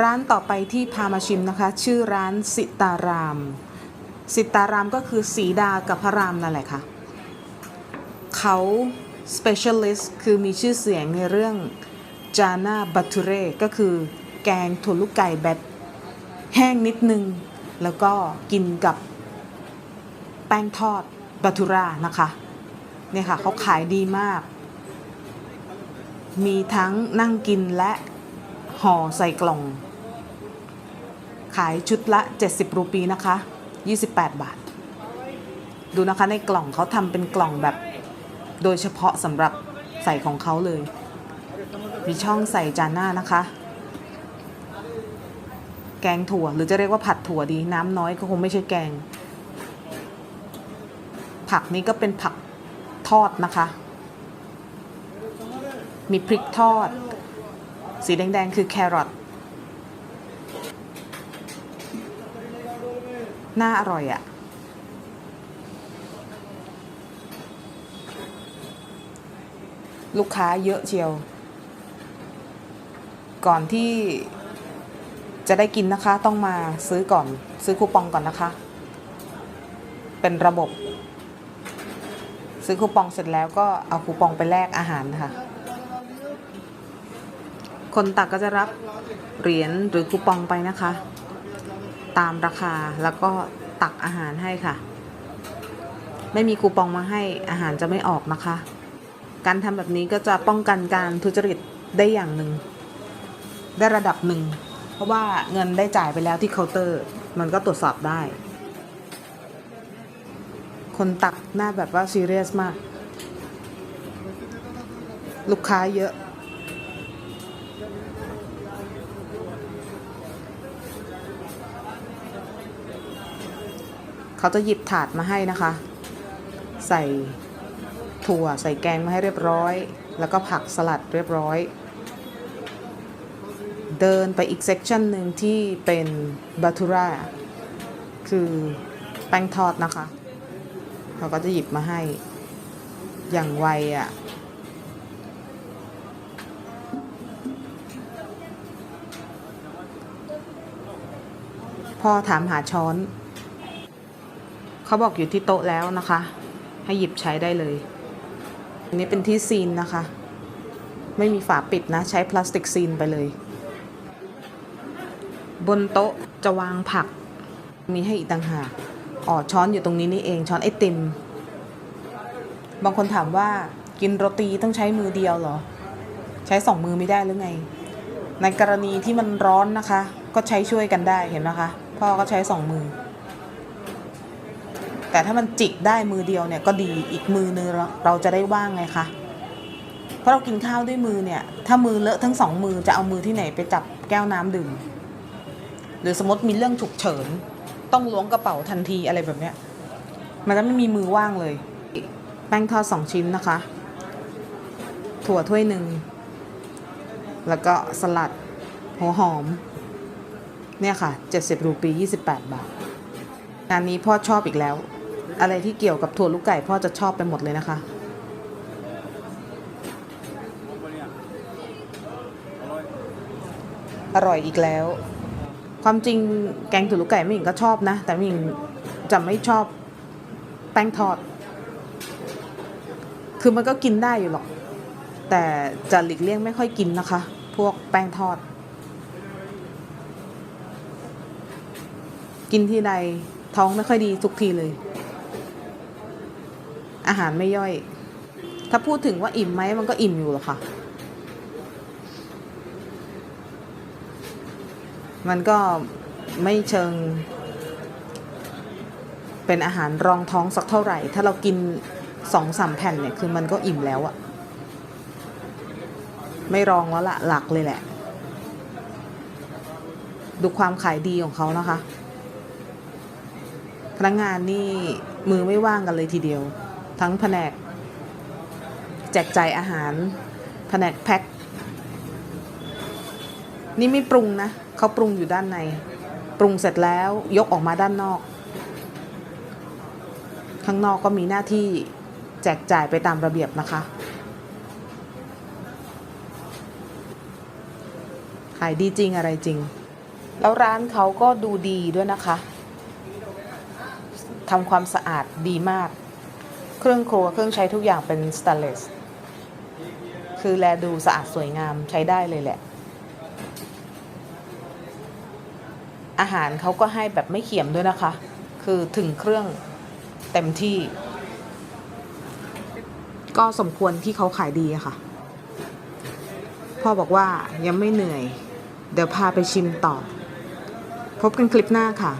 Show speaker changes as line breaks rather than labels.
ร้านต่อไปที่พามาชิมนะคะ ชื่อร้านสิตาราม สิตารามก็คือสีดากับพระรามนั่นแหละค่ะ เขา specialist คือมีชื่อเสียงในเรื่องจาน่าบัต u เรก็คือแกงถั่วลูกไก่แบบแห้งนิดนึง แล้วก็กินกับแป้งทอดบัตูรานะคะเนี่ยค่ะเขาขายดีมาก มีทั้งนั่งกินและ ห่อใส่กล่อง ขายชุดละ 70 รูปีนะคะ 28 บาท ดูนะคะในกล่องเขาทำเป็นกล่องแบบ โดยเฉพาะสำหรับใส่ของเขาเลย มีช่องใส่จานหน้านะคะ แกงถั่วหรือจะเรียกว่าผัดถั่วดีน้ำน้อยก็คงไม่ใช่แกง ผักนี้ก็เป็นผักทอดนะคะ มีพริกทอด สีแดงๆ คือแครอทน่าอร่อยอะ่ะ ลูกค้าเยอะเชียว ก่อนที่จะได้กินนะคะต้องมาซื้อก่อนซื้อคูปองก่อนนะคะ เป็นระบบ ซื้อคูปองเสร็จแล้วก็เอาคูปองไปแลกอาหารค่ะ คนตักก็จะรับเหรียญหรือคูปองไปนะคะ ตามราคาแล้วก็ตักอาหารให้ค่ะ ไม่มีคูปองมาให้อาหารจะไม่ออกนะคะ การทำแบบนี้ก็จะป้องกันการทุจริตได้อย่างหนึ่ง ได้ระดับหนึ่ง เพราะว่าเงินได้จ่ายไปแล้วที่เคาน์เตอร์ มันก็ตรวจสอบได้ คนตักหน้าแบบว่าซีเรียสมาก ลูกค้าเยอะ เขาจะหยิบถาดมาให้นะคะ ใส่ถั่วใส่แกงมาให้เรียบร้อย แล้วก็ผักสลัดเรียบร้อย เดินไปอีกเซกชันหนึ่งที่เป็นบัตูราคือแป้งทอดนะคะ เขาก็จะหยิบมาให้อย่างไวอะ่ะพ่อถามหาช้อน เขาบอกอยู่ที่โต๊ะแล้วนะคะ ให้หยิบใช้ได้เลยอันนี้เป็นที่ซีนนะคะ ไม่มีฝาปิดนะ ใช้พลาสติกซีนไปเลย บนโต๊ะจะวางผัก มีให้อีกต่างหากอ๋อช้อนอยู่ตรงนี้นี่เองช้อนไอติม บางคนถามว่ากินโรตีต้องใช้มือเดียวเหรอ ใช้สองมือไม่ได้หรือไง ในกรณีที่มันร้อนนะคะ ก็ใช้ช่วยกันได้เห็นไหมคะพ่อก็ใช้สองมือ แต่ถ้ามันจิกได้มือเดียวเนี่ยก็ดีอีกมือนึงเราเราจะได้ว่างไงคะเพราะเรากินข้าวด้วยมือเนี่ย ถ้ามือเลอะทั้งสองมือจะเอามือที่ไหนไปจับแก้วน้ำดื่ม หรือสมมติมีเรื่องฉุกเฉิน ต้องล้วงกระเป๋าทันทีอะไรแบบเนี้ยมันจะไม่มีมือว่างเลย แป้งทอดสองชิ้นนะคะ ถั่วถ้วยหนึ่ง แล้วก็สลัด หัวหอม เนี่ยค่ะ 70 รูปี 28 บาทงานนี้พ่อชอบอีกแล้ว อะไรที่เกี่ยวกับถั่วลูกไก่พ่อจะชอบไปหมดเลยนะคะ อร่อยอีกแล้ว ความจริงแกงถั่วลูกไก่ไม่หญิงก็ชอบนะ แต่ไม่หญิงจะไม่ชอบแป้งทอด คือมันก็กินได้อยู่หรอก แต่จะหลีกเลี่ยงไม่ค่อยกินนะคะ พวกแป้งทอด กินที่ใดท้องไม่ค่อยดีทุกทีเลย อาหารไม่ย่อย ถ้าพูดถึงว่าอิ่มไหมมันก็อิ่มอยู่หรอกค่ะ มันก็ไม่เชิง เป็นอาหารรองท้องสักเท่าไหร่ ถ้าเรากินสองสามแผ่นเนี่ย คือมันก็อิ่มแล้วอะไม่รองแล้วละหลักเลยแหละ ดูความขายดีของเขานะคะ พนักงานนี่มือไม่ว่างกันเลยทีเดียว ทั้งแผนก แจกจ่ายอาหาร แผนกแพ็ค นี่ไม่ปรุงนะเขาปรุงอยู่ด้านใน ปรุงเสร็จแล้วยกออกมาด้านนอก ข้างนอกก็มีหน้าที่แจกจ่ายไปตามระเบียบนะคะขายดีจริงอะไรจริง แล้วร้านเขาก็ดูดีด้วยนะคะทำความสะอาดดีมาก เครื่องครัวเครื่องใช้ทุกอย่างเป็นสแตนเลส คือแลดูสะอาดสวยงามใช้ได้เลยแหละ อาหารเขาก็ให้แบบไม่เขียมด้วยนะคะ คือถึงเครื่องเต็มที่ ก็สมควรที่เขาขายดีอะค่ะ พ่อบอกว่ายังไม่เหนื่อย เดี๋ยวพาไปชิมต่อ พบกันคลิปหน้าค่ะ